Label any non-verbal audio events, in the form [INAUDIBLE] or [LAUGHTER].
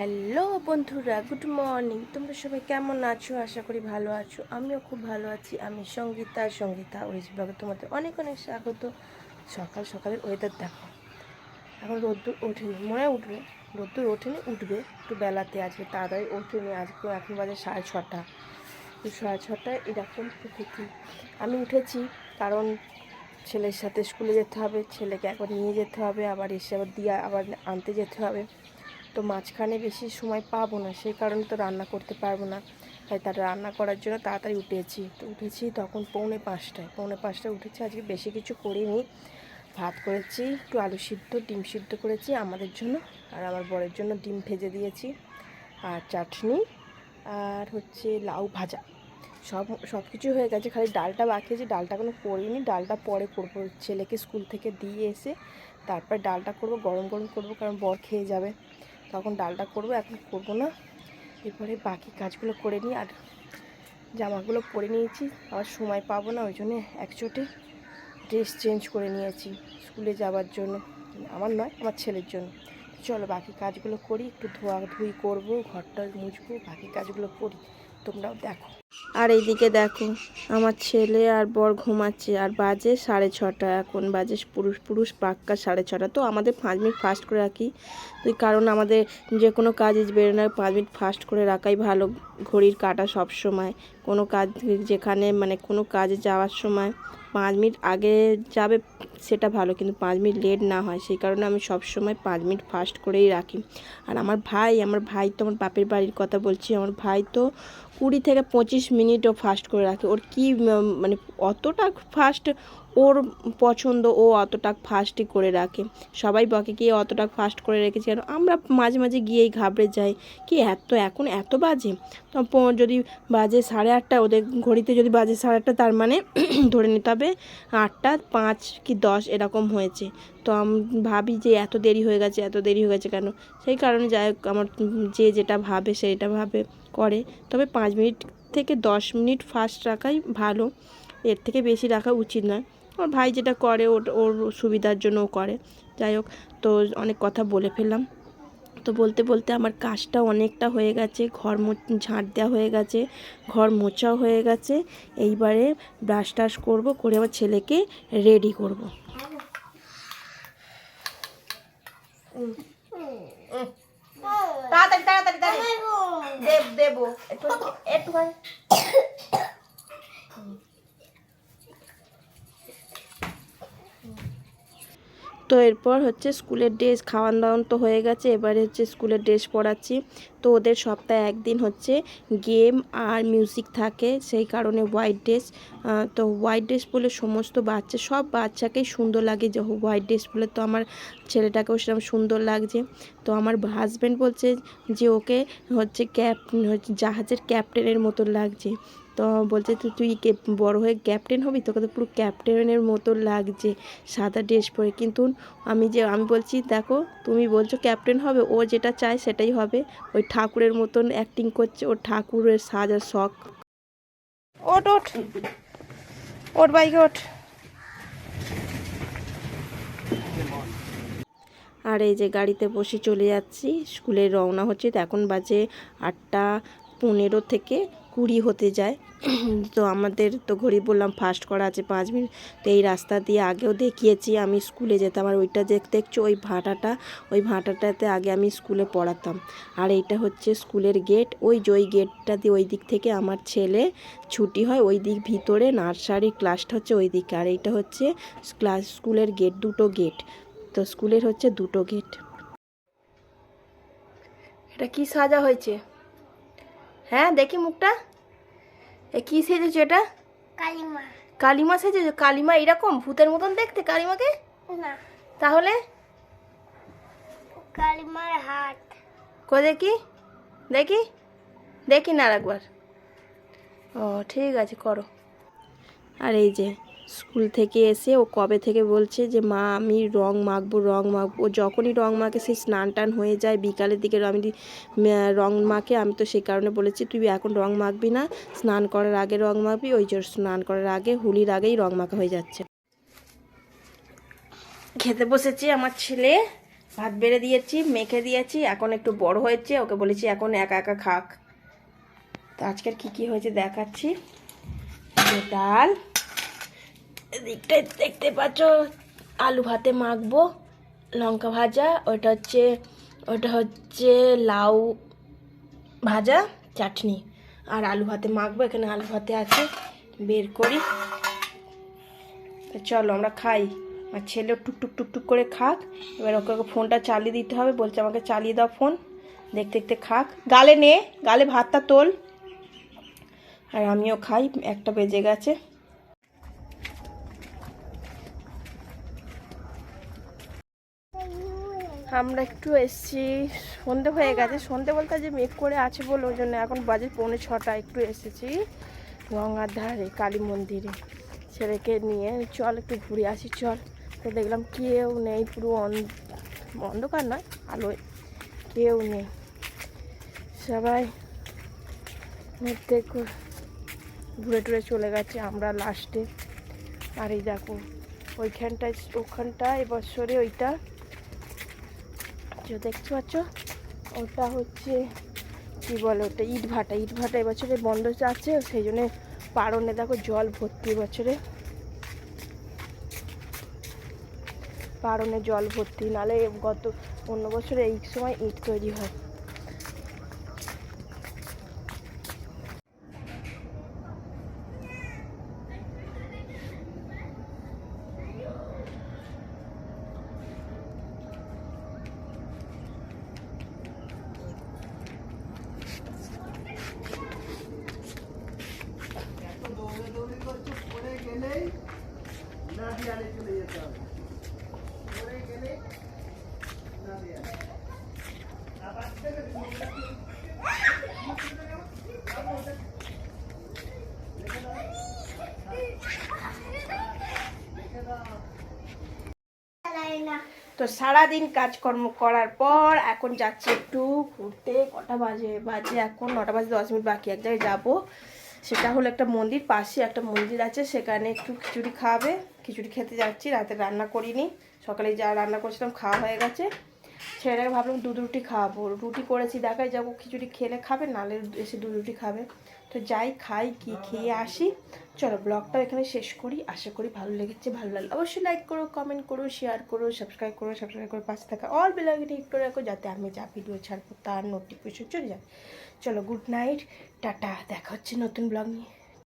Hello বন্ধুরা, good morning. তোমরা সবাই কেমন আছো? আশা করি ভালো আছো। আমিও খুব ভালো আছি। আমি সঙ্গীতা সঙ্গীতা ওরিজ ব্লগে তোমাদের অনেক অনেক স্বাগত। সকাল সকালের ওয়েদার দেখো। এখন রোদ্দুর ওঠেনি, মনে হয় উঠবে। রোদ্দুর ওঠেনি, উঠবে। একটু বেলাতে আজকে, তাড়াতাড়ি ওঠেনি। আজকে এখন বাজে সাড়ে ছটা। সাড়ে ছটায় এরকম প্রকৃতি। আমি উঠেছি কারণ ছেলের সাথে স্কুলে যেতে হবে, ছেলেকে একবার নিয়ে যেতে হবে, আবার এসে আবার দিয়ে আবার আনতে যেতে হবে। তো মাঝখানে বেশি সময় পাবো না, সেই কারণে তো রান্না করতে পারব না। তাই তার রান্না করার জন্য তাড়াতাড়ি উঠেছি। তো উঠেছি তখন পৌনে পাঁচটায় পৌনে পাঁচটায় উঠেছি, আজকে বেশি কিছু করিনি। ভাত করেছি, একটু আলু সিদ্ধ, ডিম সিদ্ধ করেছি আমাদের জন্য, আর আমার বরের জন্য ডিম ভেজে দিয়েছি, আর চাটনি, আর হচ্ছে লাউ ভাজা। সব সব কিছু হয়ে গেছে, খালি ডালটা বাকি আছে, ডালটা কোনো করিনি, ডালটা পরে করব। ছেলেকে স্কুল থেকে দিয়ে এসে তারপর ডালটা করব, গরম গরম করব, কারণ বর খেয়ে যাবে। তখন ডালটা করব, এখন করব না। এরপরে বাকি কাজগুলো করে নিই, আর জামাগুলো পরে নিয়েছি। আবার সময় পাবো না, ওই জন্যে একচোটে ড্রেস চেঞ্জ করে নিয়েছি, স্কুলে যাওয়ার জন্য। আমার নয়, আমার ছেলের জন্য। চলো বাকি কাজগুলো করি, একটু ধোয়া ধুই করব ঘরটা মুছবো, বাকি কাজগুলো করি। তোমরাও দেখো। আর এইদিকে দেখো, আমার ছেলে আর বর ঘুমাচ্ছে, আর বাজে সাড়ে ছটা, এখন বাজে পুরুষ পুরুষ পাক্কা সাড়ে ছটা। তো আমাদের পাঁচ মিনিট ফাস্ট করে রাখি, তুই কারণ আমাদের যে কোনো কাজে বেরোনোর পাঁচ মিনিট ফাস্ট করে রাখাই ভালো, ঘড়ির কাটা সব সময়। কোনো কাজ যেখানে মানে কোনো কাজে যাওয়ার সময় পাঁচ মিনিট আগে যাবে সেটা ভালো, কিন্তু পাঁচ মিনিট লেট না হয়। সেই কারণে আমি সব সময় পাঁচ মিনিট ফাস্ট করেই রাখি। আর আমার ভাই আমার ভাই তো আমার বাপের বাড়ির কথা বলছি, আমার ভাই তো কুড়ি থেকে পঁচিশ মিনিটও ফাস্ট করে রাখে। ওর কি মানে অতটা ফাস্ট ওর পছন্দ ও অতটা ফাস্টই করে রাখে। সবাই বকে কি অতটা ফাস্ট করে রেখেছে কেন আমরা মাঝে মাঝে গিয়েই ঘাবড়ে যাই। কি এত, এখন এত বাজে? তো যদি বাজে সাড়ে আটটা, ওদের ঘড়িতে যদি বাজে সাড়ে আটটা, তার মানে [CLEARS THROAT] ধরে নিতে হবে আটটা পাঁচ কি দশ এরকম হয়েছে। তো আমি, ভাবি যে এত দেরি হয়ে গেছে, এত দেরি হয়ে গেছে কেন? সেই কারণে যাই হোক, আমার যে যেটা ভাবে সেটা ভাবে করে। তবে পাঁচ মিনিট থেকে দশ মিনিট ফাস্ট রাখাই ভালো। এর থেকে বেশি রাখা উচিত নয়। আমার ভাই যেটা করে ওর ওর সুবিধার জন্য ও করে। যাই হোক, তো অনেক কথা বলে ফেললাম। তো বলতে বলতে আমার কাজটা অনেকটা হয়ে গেছে। ঘর মো- ঝাঁট দেওয়া হয়ে গেছে, ঘর মোছাও হয়ে গেছে। এইবারে ব্রাশ টাশ করব, করে আমার ছেলেকে রেডি করব। তাড়াতাড়ি তাড়াতাড়ি দেব, দেবো। একটু একটু তো এরপর হচ্ছে স্কুলের ড্রেস খাওয়ান দাওয়ান তো হয়ে গেছে। এবারে হচ্ছে স্কুলের ড্রেস পরাচ্ছি। তো ওদের সপ্তাহে একদিন হচ্ছে গেম আর মিউজিক থাকে, সেই কারণে হোয়াইট ড্রেস তো হোয়াইট ড্রেস বলে সমস্ত বাচ্চা, সব বাচ্চাকেই সুন্দর লাগে যে হোয়াইট ড্রেস বলে তো আমার ছেলেটাকেও সেরকম সুন্দর লাগছে। তো আমার হাজব্যান্ড বলছে যে ওকে হচ্ছে ক্যাপ, হচ্ছে জাহাজের ক্যাপ্টেনের মতো লাগছে। তো বলছে তুই তুই বড় হয়ে ক্যাপ্টেন হবি? তোকে তো পুরো ক্যাপ্টেনের মতো লাগছে সাদা ড্রেস পরে। কিন্তু আমি যে, আমি বলছি, দেখো, তুমি বলছো ক্যাপ্টেন হবে, ও যেটা চায় সেটাই হবে। ওই ঠাকুরের মতন অ্যাক্টিং করছে ওর ঠাকুরের সাজার শখ। ওট ওট ওট বাইকে ওঠ। আর এই যে গাড়িতে বসে চলে যাচ্ছি স্কুলে রওনা হচ্ছে তো এখন বাজে আটটা পনেরো থেকে কুড়ি হতে যায়। তো আমাদের তো ঘড়ি বললাম ফাস্ট করা আছে পাঁচ মিনিট। তো এই রাস্তা দিয়ে আগেও দেখিয়েছি আমি স্কুলে যেতাম। আর ওইটা দেখ দেখছ, ওই ভাটাটা, ওই ভাটাটাতে আগে আমি স্কুলে পড়াতাম। আর এইটা হচ্ছে স্কুলের গেট ওই যে ওই গেটটা দিয়ে ওই দিক থেকে আমার ছেলে ছুটি হয়, ওই দিক ভিতরে নার্সারি ক্লাসটা হচ্ছে ওই দিকে। আর এইটা হচ্ছে ক্লাস স্কুলের গেট দুটো গেট তো স্কুলের হচ্ছে দুটো গেট এটা কি সাজা হয়েছে? হ্যাঁ দেখি মুখটা। এ কি সেজেছ এটা? কালিমা। কালিমা সেজেছো? কালিমা এরকম? ভূতের মতন দেখতে কালিমাকে? না। তাহলে? কালিমার হাত। কো দেখি। দেখি? দেখি না আর একবার। ও ঠিক আছে করো। আর এই যে স্কুল থেকে এসে ও কবে থেকে বলছে যে, মা, আমি রং মাখবো রং মাখবো। ও যখনই রং মাখে সেই স্নান টান হয়ে যায়। বিকালের দিকে আমি রং মাখে। আমি তো সেই কারণে বলেছি, তুই এখন রং মাখবি না, স্নান করার আগে রং মাখবি। ওই যে স্নান করার আগে, হোলির আগেই রং মাখা হয়ে যাচ্ছে। খেতে বসেছি আমার ছেলে। ভাত বেড়ে দিয়েছি, মেখে দিয়েছি, এখন একটু বড় হয়েছে। ওকে বলেছি, এখন একা একা খাক। তো আজকের কী কী হয়েছে দেখাচ্ছি। ডাল এদিকটায় দেখতে পাচ্ছ, আলু ভাতে মাখবো, লঙ্কা ভাজা, ওটা হচ্ছে ওটা হচ্ছে লাউ ভাজা, চাটনি। আর আলু ভাতে মাখবো, এখানে আলু ভাতে আছে, বের করি। চলো, আমরা খাই। আর ছেলে টুক টুক টুক টুক করে খাক। এবার ওকে ওকে ফোনটা চালিয়ে দিতে হবে, বলছে আমাকে চালিয়ে দাও ফোন। দেখতে দেখতে খাক। গালে নে, গালে ভাতটা তোল। আর আমিও খাই, একটা বেজে গেছে। আমরা একটু এসছি। সন্ধে হয়ে গেছে। সন্ধে বলতে যে মেঘ করে আছে বলে ওই জন্য এখন বাজে পৌনে ছটা, একটু এসেছি গঙ্গার ধারে কালী মন্দিরে। ছেলেকে নিয়ে চল একটু ঘুরে আসি, চল। তো দেখলাম কেউ নেই, পুরো অন- অন্ধকার নয়, আলোয়। কেউ নেই। সবাই ঘু- ঘুরে টুরে চলে গেছে আমরা লাস্টে আর এই দেখো, ওইখানটায় ওখানটা এবছরে ওইটা যে দেখতে পাচ্ছ, ওটা হচ্ছে, কি বলে ওটা, ইট ভাটা। ইট ভাটা এবছরে বন্ধ আছে, সেই জন্য পারনে দেখো জল ভর্তি বছরে পারনে জল ভর্তি, নালে গত অন্য বছরে এই সময় ইট তৈরি হয়। তো সারাদিন কাজকর্ম করার পর এখন যাচ্ছি একটু ঘুরতে। কটা বাজে? বাজে এখন নটা বাজে, দশ মিনিট বাকি। এক জায়গায় যাব। সেটা হলো একটা মন্দির, পাশে একটা মন্দির আছে। সেখানে একটু খিচুড়ি খাওয়াবে খিচুড়ি খেতে যাচ্ছি, রাতে রান্না করিনি। সকালে যা রান্না করেছিলাম খাওয়া হয়ে গেছে। ছেলেটাকে ভাবলাম দুধ রুটি খাওয়াবো রুটি করেছি, দেখাই যাব। খিচুড়ি খেলে খাবে নালে এসে দুধ রুটি খাবে। তো যাই, খাই, কি খেয়ে আসি। চলো ব্লগটা এখানে শেষ করি। আশা করি ভালো লেগেছে, ভালো লাগল। অবশ্যই লাইক করো কমেন্ট করো শেয়ার করো সাবস্ক্রাইব করো সাবস্ক্রাইব করে পাশে থাকা অল বেলাগিটি হিট করে রাখো যাতে আমি যা ভিডিও ছাড়বো তার নোটিফিকেশন চলে যায়। চলো গুড নাইট টাটা, দেখা হচ্ছে নতুন ব্লগ নিয়ে।